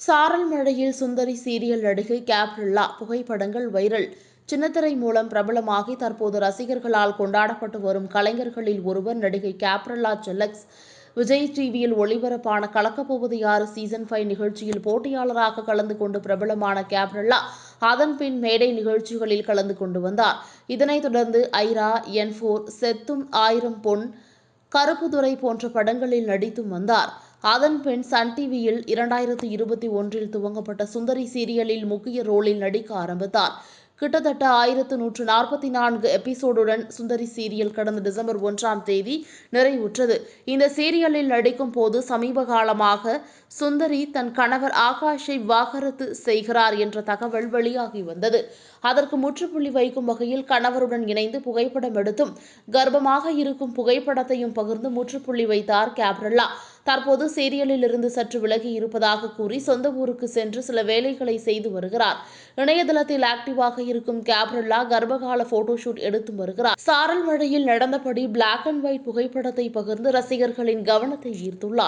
சாரல் மழையில் சுந்தரி சீரியல் நடிகை கேப்ரில்லா புகைப்படங்கள் வைரல். சின்னத்திரை மூலம் பிரபலமாகி தற்போது ரசிகர்களால் கொண்டாடப்பட்டு வரும் கலைஞர்களில் ஒருவர் நடிகை கேப்ரில்லா செல்லக்ஸ். விஜய் டிவியில் ஒளிபரப்பான கலக்கப்போவது யாரு சீசன் ஃபைவ் நிகழ்ச்சியில் போட்டியாளராக கலந்து கொண்டு பிரபலமான கேப்ரில்லா அதன் பின் மேடை நிகழ்ச்சிகளில் கலந்து கொண்டு வந்தார். இதனைத் தொடர்ந்து ஐரா என் ஃபோர் செத்தும் ஆயிரம் பொன் கருப்புதுரை போன்ற படங்களில் நடித்தும் வந்தார். அதன் பின் சன் டிவியில் இரண்டாயிரத்து இருபத்தி ஒன்றில் துவங்கப்பட்ட சுந்தரி சீரியலில் முக்கிய ரோலில் நடிக்க ஆரம்பித்தார். கிட்டத்தட்ட ஆயிரத்து நூற்று நாற்பத்தி நான்கு எபிசோடுடன் சுந்தரி சீரியல் கடந்த டிசம்பர் ஒன்றாம் தேதி நிறைவுற்றது. இந்த சீரியலில் நடிக்கும் போது சமீப காலமாக சுந்தரி தன் கணவர் ஆகாஷை விவாகரத்து செய்கிறார் என்ற தகவல் வெளியாகி வந்தது. அதற்கு முற்றுப்புள்ளி வைக்கும் வகையில் கணவருடன் இணைந்து புகைப்படம் எடுத்தும் கர்ப்பமாக இருக்கும் புகைப்படத்தையும் பகிர்ந்து முற்றுப்புள்ளி வைத்தார் கேப்ரல்லா. தற்போது சீரியலில் இருந்து சற்று விலகி இருப்பதாக கூறி சொந்த ஊருக்கு சென்று சில வேலைகளை செய்து வருகிறார். இணையதளத்தில் ஆக்டிவாக இருக்கும் கேப்ரல்லா கர்ப்பகால போட்டோஷூட் எடுத்து வருகிறார். சாரல் மழையில் நடந்தபடி பிளாக் அண்ட் ஒயிட் புகைப்படத்தை பகிர்ந்து ரசிகர்களின் கவனத்தை ஈர்த்துள்ளார்.